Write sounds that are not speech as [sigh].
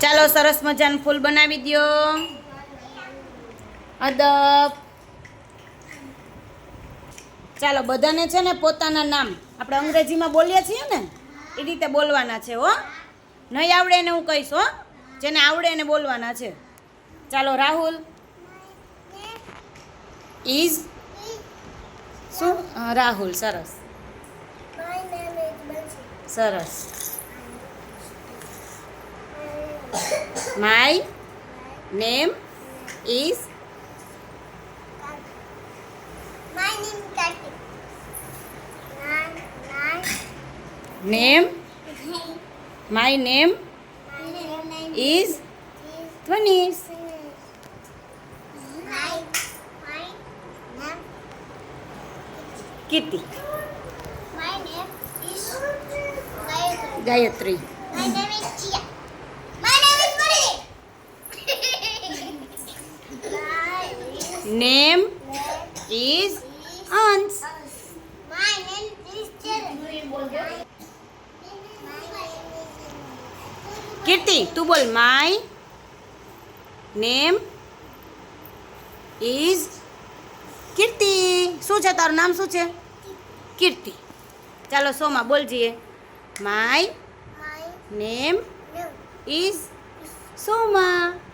ચાલો સરસ મજાનું ફૂલ બનાવી દ્યો. અદબ. ચાલો બધાને છે ને પોતાના નામ. આપણે અંગ્રેજીમાં બોલીએ છીએ ને એ રીતે બોલવાના છે હો. નહીં આવડે એને હું કહીશ હો. જેને આવડે એને બોલવાના છે. ચાલો રાહુલ. ઇઝ શું? રાહુલ સરસ. સરસ. My name is My name Kartik. [laughs] Name My name is Is. Kitty. My name is Gayatri. My name is Chia. Name is is Ansh My name is Charan. Kirti તું બોલ માય નેમ ઇઝ કીર્તિ શું છે તારું નામ શું છે કીર્તિ ચાલો સોમાં બોલજીએ માય નેમ ઇઝ સોમા